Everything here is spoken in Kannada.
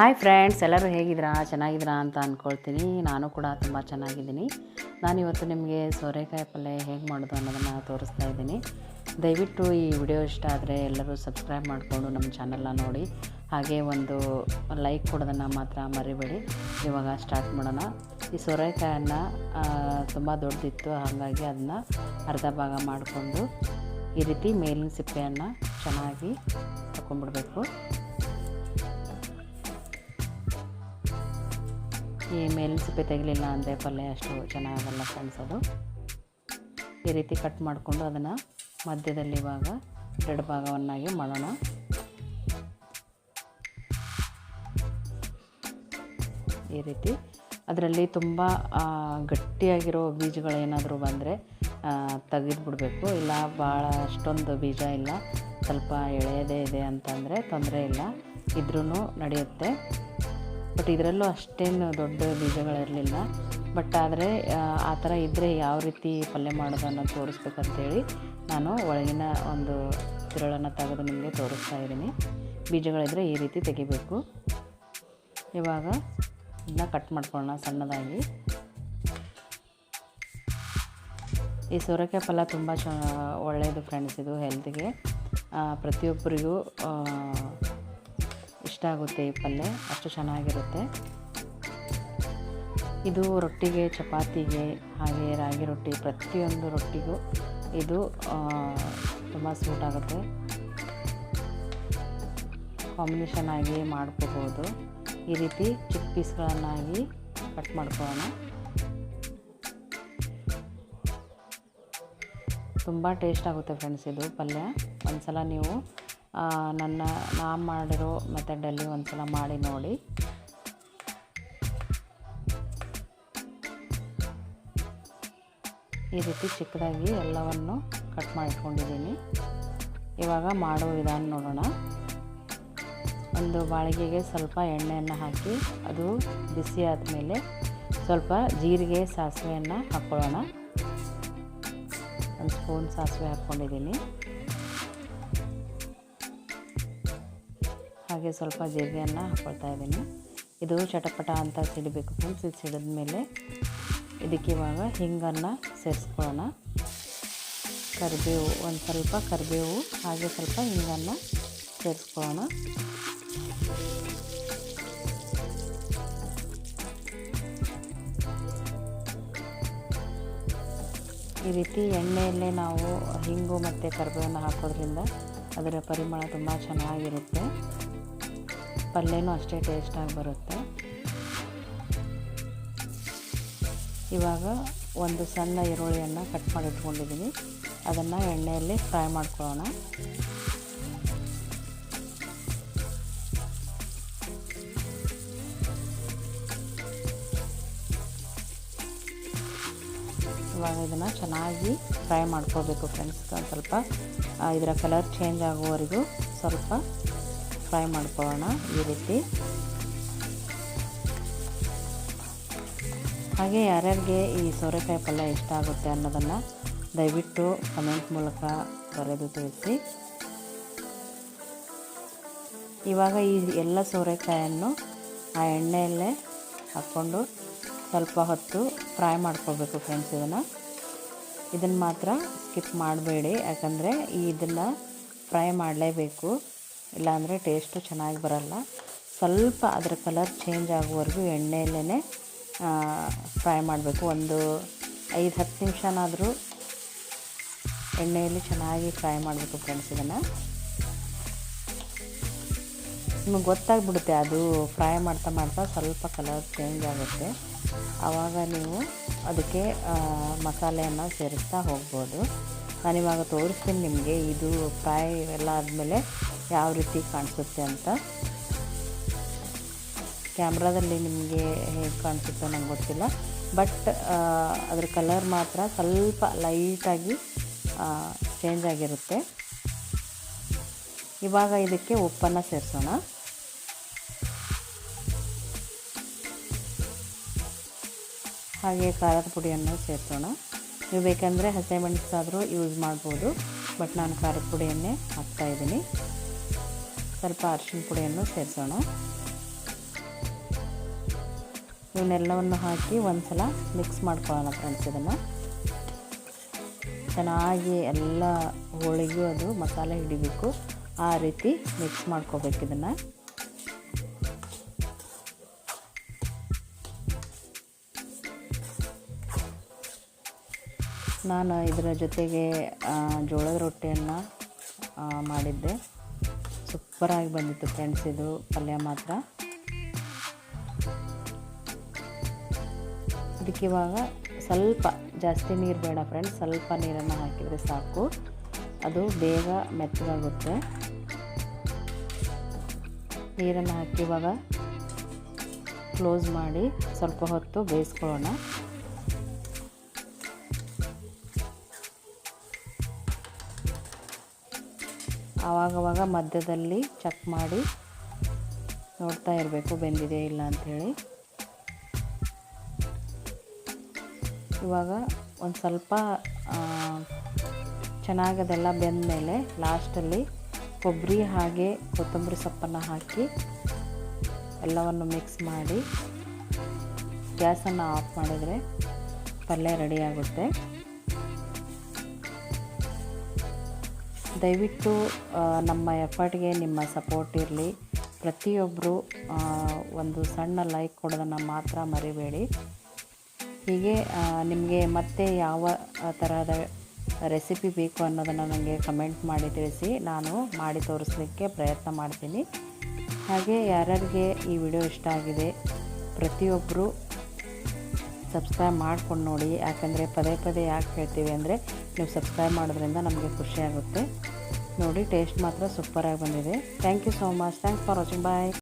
ಹಾಯ್ ಫ್ರೆಂಡ್ಸ್ ಎಲ್ಲರೂ ಹೇಗಿದ್ದೀರಾ? ಚೆನ್ನಾಗಿದ್ದೀರಾ ಅಂತ ಅಂದ್ಕೊಳ್ತೀನಿ ನಾನು ಕೂಡ ತುಂಬ ಚೆನ್ನಾಗಿದ್ದೀನಿ. ನಾನಿವತ್ತು ನಿಮಗೆ ಸೋರೆಕಾಯಿ ಪಲ್ಯ ಹೇಗೆ ಮಾಡೋದು ಅನ್ನೋದನ್ನು ತೋರಿಸ್ತಾ ಇದ್ದೀನಿ. ದಯವಿಟ್ಟು ಈ ವಿಡಿಯೋ ಇಷ್ಟ ಆದರೆ ಎಲ್ಲರೂ ಸಬ್ಸ್ಕ್ರೈಬ್ ಮಾಡಿಕೊಂಡು ನಮ್ಮ ಚಾನಲ್ನ ನೋಡಿ. ಹಾಗೆ ಒಂದು ಲೈಕ್ ಕೊಡೋದನ್ನು ಮಾತ್ರ ಮರಿಬೇಡಿ. ಇವಾಗ ಸ್ಟಾರ್ಟ್ ಮಾಡೋಣ. ಈ ಸೋರೆಕಾಯನ್ನು ತುಂಬ ದೊಡ್ಡದಿತ್ತು, ಹಾಗಾಗಿ ಅದನ್ನು ಅರ್ಧ ಭಾಗ ಮಾಡಿಕೊಂಡು ಈ ರೀತಿ ಮೇಲಿನ ಸಿಪ್ಪೆಯನ್ನು ಚೆನ್ನಾಗಿ ತಗೊಂಡ್ಬಿಡ್ಬೇಕು ಈ ಮೇಲಿನ ಸಿಪ್ಪೆ ತೆಗಲಿಲ್ಲ ಅಂದರೆ ಪಲ್ಯ ಅಷ್ಟು ಚೆನ್ನಾಗಲ್ಲ ಕಾಣಿಸೋದು ಈ ರೀತಿ ಕಟ್ ಮಾಡಿಕೊಂಡು ಅದನ್ನು ಮಧ್ಯದಲ್ಲಿ ಇವಾಗ ಎರಡು ಭಾಗವನ್ನಾಗಿ ಮಾಡೋಣ. ಈ ರೀತಿ ಅದರಲ್ಲಿ ತುಂಬ ಗಟ್ಟಿಯಾಗಿರೋ ಬೀಜಗಳೇನಾದರೂ ಬಂದರೆ ತೆಗೆದು ಬಿಡಬೇಕು. ಇಲ್ಲ ಭಾಳ ಅಷ್ಟೊಂದು ಬೀಜ ಇಲ್ಲ. ಸ್ವಲ್ಪ ಎಳೆಯದೇ ಇದೆ ಅಂತಂದರೆ ತೊಂದರೆ ಇಲ್ಲ. ಇದ್ರೂ ನಡೆಯುತ್ತೆ. ಬಟ್ ಇದರಲ್ಲೂ ಅಷ್ಟೇನು ದೊಡ್ಡ ಬೀಜಗಳಿರಲಿಲ್ಲ. ಬಟ್ ಆದರೆ, ಆ ಥರ ಇದ್ದರೆ ಯಾವ ರೀತಿ ಪಲ್ಯ ಮಾಡೋದು ಅನ್ನೋದು ತೋರಿಸ್ಬೇಕಂತೇಳಿ ನಾನು ಒಳಗಿನ ಒಂದು ತಿರುಳನ್ನು ತೆಗೆದು ನಿಮಗೆ ತೋರಿಸ್ತಾ ಇದ್ದೀನಿ. ಬೀಜಗಳಿದ್ದರೆ ಈ ರೀತಿ ತೆಗಿಬೇಕು. ಇವಾಗ ಇದನ್ನ ಕಟ್ ಮಾಡ್ಕೊಳ್ಳೋಣ ಸಣ್ಣದಾಗಿ. ಈ ಸೋರೆಕಾಯಿ ಪಲ್ಯ ತುಂಬ ಚ ಒಳ್ಳೆಯದು ಫ್ರೆಂಡ್ಸ್ ಇದು ಹೆಲ್ತ್ಗೆ ಪ್ರತಿಯೊಬ್ಬರಿಗೂ ಇಷ್ಟ ಆಗುತ್ತೆ ಈ ಪಲ್ಯ. ಅಷ್ಟು ಚೆನ್ನಾಗಿರುತ್ತೆ. ಇದು ರೊಟ್ಟಿಗೆ, ಚಪಾತಿಗೆ ಹಾಗೆ ರಾಗಿ ರೊಟ್ಟಿ, ಪ್ರತಿಯೊಂದು ರೊಟ್ಟಿಗೂ ಇದು ತುಂಬ ಸೂಟ್ ಆಗುತ್ತೆ. ಕಾಂಬಿನೇಷನ್ ಆಗಿ ಮಾಡ್ಕೋಬೋದು. ಈ ರೀತಿ ಚಿಕ್ಕ ಪೀಸ್ಗಳನ್ನಾಗಿ ಕಟ್ ಮಾಡ್ಕೊಳ್ಳೋಣ. ತುಂಬ ಟೇಸ್ಟ್ ಆಗುತ್ತೆ ಫ್ರೆಂಡ್ಸ್ ಇದು ಪಲ್ಯ. ಒಂದು ಸಲ ನೀವು ನನ್ನ ನಾನು ಮಾಡಿರೋ ಮೆಥಡಲ್ಲಿ ಒಂದ್ಸಲ ಮಾಡಿ ನೋಡಿ. ಈ ರೀತಿ ಚಿಕ್ಕದಾಗಿ ಎಲ್ಲವನ್ನು ಕಟ್ ಮಾಡಿಕೊಂಡಿದ್ದೀನಿ ಇವಾಗ ಮಾಡೋ ವಿಧಾನ ನೋಡೋಣ. ಒಂದು ಬಾಳಿಗೆಗೆ ಸ್ವಲ್ಪ ಎಣ್ಣೆಯನ್ನು ಹಾಕಿ, ಅದು ಬಿಸಿ ಆದಮೇಲೆ ಸ್ವಲ್ಪ ಜೀರಿಗೆ ಸಾಸಿವೆಯನ್ನು ಹಾಕ್ಕೊಳ್ಳೋಣ ಒಂದು ಸ್ಪೂನ್ ಸಾಸಿವೆ ಹಾಕ್ಕೊಂಡಿದ್ದೀನಿ ಹಾಗೆ ಸ್ವಲ್ಪ ಜೀರಿಗೆಯನ್ನು ಹಾಕ್ಕೊಳ್ತಾ ಇದ್ದೀನಿ. ಇದು ಚಟಪಟ ಅಂತ ಸಿಡಬೇಕು ಫ್ರೆಂಡ್ಸ್. ಇದು ಸಿಡಿದ ಮೇಲೆ ಇದಕ್ಕೆ ಇವಾಗ ಹಿಂಗನ್ನು ಸೇರಿಸ್ಕೊಳ್ಳೋಣ. ಕರಿಬೇವು, ಒಂದು ಸ್ವಲ್ಪ ಕರಿಬೇವು ಹಾಗೆ ಸ್ವಲ್ಪ ಹಿಂಗನ್ನು ಸೇರಿಸ್ಕೊಳ್ಳೋಣ. ಈ ರೀತಿ ಎಣ್ಣೆಯಲ್ಲೇ ನಾವು ಹಿಂಗು ಮತ್ತು ಕರಿಬೇವನ್ನು ಹಾಕೋದ್ರಿಂದ ಅದರ ಪರಿಮಳ ತುಂಬ ಚೆನ್ನಾಗಿರುತ್ತೆ. ಪಲ್ಯನೂ ಅಷ್ಟೇ ಟೇಸ್ಟಾಗಿ ಬರುತ್ತೆ. ಇವಾಗ ಒಂದು ಸಣ್ಣ ಈರುಳ್ಳಿಯನ್ನು ಕಟ್ ಮಾಡಿ ಇಟ್ಕೊಂಡಿದ್ದೀನಿ ಅದನ್ನು ಎಣ್ಣೆಯಲ್ಲಿ ಫ್ರೈ ಮಾಡ್ಕೊಳ್ಳೋಣ. ಇವಾಗ ಇದನ್ನು ಚೆನ್ನಾಗಿ ಫ್ರೈ ಮಾಡ್ಕೋಬೇಕು ಫ್ರೆಂಡ್ಸ್. ಒಂದು ಸ್ವಲ್ಪ ಇದರ ಕಲರ್ ಚೇಂಜ್ ಆಗುವವರೆಗೂ ಸ್ವಲ್ಪ ಫ್ರೈ ಮಾಡ್ಕೊಳ್ಳೋಣ ಈ ರೀತಿ. ಹಾಗೆ ಯಾರ್ಯಾರಿಗೆ ಈ ಸೋರೆಕಾಯಿ ಪಲ್ಯ ಇಷ್ಟ ಆಗುತ್ತೆ ಅನ್ನೋದನ್ನು ದಯವಿಟ್ಟು ಕಮೆಂಟ್ ಮೂಲಕ ಬರೆದು ತಿಳಿಸಿ. ಇವಾಗ ಈ ಎಲ್ಲ ಸೋರೆಕಾಯನ್ನು ಆ ಎಣ್ಣೆಯಲ್ಲೇ ಹಾಕ್ಕೊಂಡು ಸ್ವಲ್ಪ ಹೊತ್ತು ಫ್ರೈ ಮಾಡ್ಕೋಬೇಕು ಫ್ರೆಂಡ್ಸ್ ಇದನ್ನು. ಇದನ್ನು ಮಾತ್ರ ಸ್ಕಿಪ್ ಮಾಡಬೇಡಿ, ಯಾಕಂದರೆ ಈ ಇದನ್ನು ಫ್ರೈ ಮಾಡಲೇಬೇಕು. ಇಲ್ಲಾಂದರೆ ಟೇಸ್ಟು ಚೆನ್ನಾಗಿ ಬರಲ್ಲ. ಸ್ವಲ್ಪ ಅದರ ಕಲರ್ ಚೇಂಜ್ ಆಗುವವರೆಗೂ ಎಣ್ಣೆಯಲ್ಲೇ ಫ್ರೈ ಮಾಡಬೇಕು. ಒಂದು ಐದು, ಹತ್ತು ನಿಮಿಷನಾದರೂ ಎಣ್ಣೆಯಲ್ಲಿ ಚೆನ್ನಾಗಿ ಫ್ರೈ ಮಾಡಬೇಕು ಫ್ರೆಂಡ್ಸ್ ಇದನ್ನು. ನಿಮಗೆ ಗೊತ್ತಾಗ್ಬಿಡುತ್ತೆ ಅದು ಫ್ರೈ ಮಾಡ್ತಾ ಮಾಡ್ತಾ ಸ್ವಲ್ಪ ಕಲರ್ ಚೇಂಜ್ ಆಗುತ್ತೆ. ಆವಾಗ ನೀವು ಅದಕ್ಕೆ ಮಸಾಲೆಯನ್ನು ಸೇರಿಸ್ತಾ ಹೋಗ್ಬೋದು. ನಾನಿವಾಗ ತೋರಿಸ್ತೀನಿ ನಿಮಗೆ ಇದು ಫ್ರೈ ಎಲ್ಲ ಆದಮೇಲೆ ಯಾವ ರೀತಿ ಕಾಣಿಸುತ್ತೆ ಅಂತ. ಕ್ಯಾಮ್ರಾದಲ್ಲಿ ನಿಮಗೆ ಹೇಗೆ ಕಾಣಿಸುತ್ತೆ ನಂಗೆ ಗೊತ್ತಿಲ್ಲ. ಬಟ್ ಅದ್ರ ಕಲರ್ ಮಾತ್ರ ಸ್ವಲ್ಪ ಲೈಟಾಗಿ ಚೇಂಜ್ ಆಗಿರುತ್ತೆ. ಇವಾಗ ಇದಕ್ಕೆ ಉಪ್ಪನ್ನು ಸೇರಿಸೋಣ. ಹಾಗೆ ಖಾರದ ಪುಡಿಯನ್ನು ಸೇರಿಸೋಣ. ನೀವು ಬೇಕಂದರೆ ಹಸಿಮೆಣಸಾದರೂ ಯೂಸ್ ಮಾಡ್ಬೋದು. ಬಟ್ ನಾನು ಖಾರದ ಪುಡಿಯನ್ನೇ ಹಾಕ್ತಾಯಿದ್ದೀನಿ ಸ್ವಲ್ಪ ಅರಿಶಿನ ಪುಡಿಯನ್ನು ಸೇರಿಸೋಣ. ಇವನ್ನೆಲ್ಲವನ್ನು ಹಾಕಿ ಒಂದು ಸಲ ಮಿಕ್ಸ್ ಮಾಡ್ಕೊಳ್ಳೋಣ ಫ್ರೆಂಡ್ಸ್ ಇದನ್ನು. ಚೆನ್ನಾಗಿ ಎಲ್ಲ ಹೋಳಿಗೆ ಅದು ಮಸಾಲೆ ಹಿಡಿಬೇಕು. ಆ ರೀತಿ ಮಿಕ್ಸ್ ಮಾಡ್ಕೋಬೇಕು ಇದನ್ನು. ನಾನು ಇದರ ಜೊತೆಗೆ ಜೋಳದ ರೊಟ್ಟಿಯನ್ನು ಮಾಡಿದ್ದೆ. ಸೂಪರಾಗಿ ಬಂದಿತ್ತು ಫ್ರೆಂಡ್ಸ್ ಇದು, ಪಲ್ಯ ಮಾತ್ರ. ಇದಕ್ಕೆ ಇವಾಗ ಸ್ವಲ್ಪ ಜಾಸ್ತಿ ನೀರು ಬೇಡ ಫ್ರೆಂಡ್ಸ್ ಸ್ವಲ್ಪ ನೀರನ್ನು ಹಾಕಿದರೆ ಸಾಕು. ಅದು ಬೇಗ ಮೆತ್ತಗಾಗುತ್ತೆ. ನೀರನ್ನು ಹಾಕಿ ಇವಾಗ ಕ್ಲೋಸ್ ಮಾಡಿ ಸ್ವಲ್ಪ ಹೊತ್ತು ಬೇಯಿಸ್ಕೊಳ್ಳೋಣ. ಆವಾಗವಾಗ ಮಧ್ಯದಲ್ಲಿ ಚೆಕ್ ಮಾಡಿ ನೋಡ್ತಾ ಇರಬೇಕು ಬೆಂದಿದೆ ಇಲ್ಲ ಅಂಥೇಳಿ. ಇವಾಗ ಒಂದು ಸ್ವಲ್ಪ ಚೆನ್ನಾಗಿ ಅದೆಲ್ಲ ಬೆಂದ ಮೇಲೆ ಲಾಸ್ಟಲ್ಲಿ ಕೊಬ್ಬರಿ ಹಾಗೆ ಕೊತ್ತಂಬರಿ ಸೊಪ್ಪನ್ನು ಹಾಕಿ ಎಲ್ಲವನ್ನು ಮಿಕ್ಸ್ ಮಾಡಿ ಗ್ಯಾಸನ್ನು ಆಫ್ ಮಾಡಿದರೆ ಪಲ್ಯ ರೆಡಿ ದಯವಿಟ್ಟು ನಮ್ಮ ಎಫರ್ಟ್ಗೆ ನಿಮ್ಮ ಸಪೋರ್ಟ್ ಇರಲಿ. ಪ್ರತಿಯೊಬ್ಬರು ಒಂದು ಸಣ್ಣ ಲೈಕ್ ಕೊಡೋದನ್ನು ಮಾತ್ರ ಮರಿಬೇಡಿ. ಹೀಗೆ ನಿಮಗೆ ಮತ್ತೆ ಯಾವ ಥರದ ರೆಸಿಪಿ ಬೇಕು ಅನ್ನೋದನ್ನು ನನಗೆ ಕಮೆಂಟ್ ಮಾಡಿ ತಿಳಿಸಿ, ನಾನು ಮಾಡಿ ತೋರಿಸಲಿಕ್ಕೆ ಪ್ರಯತ್ನ ಮಾಡ್ತೀನಿ. ಹಾಗೆ ಯಾರ್ಯಾರಿಗೆ ಈ ವಿಡಿಯೋ ಇಷ್ಟ ಆಗಿದೆ ಪ್ರತಿಯೊಬ್ಬರು ಸಬ್ಸ್ಕ್ರೈಬ್ ಮಾಡ್ಕೊಂಡು ನೋಡಿ. ಯಾಕಂದರೆ ಪದೇ ಪದೇ ಯಾಕೆ ಹೇಳ್ತೀವಿ ಅಂದರೆ ನೀವು ಸಬ್ಸ್ಕ್ರೈಬ್ ಮಾಡೋದ್ರಿಂದ ನಮಗೆ ಖುಷಿಯಾಗುತ್ತೆ ನೋಡಿ ಟೇಸ್ಟ್ ಮಾತ್ರ ಸೂಪರಾಗಿ ಬಂದಿದೆ. Thank you so much thanks for watching bye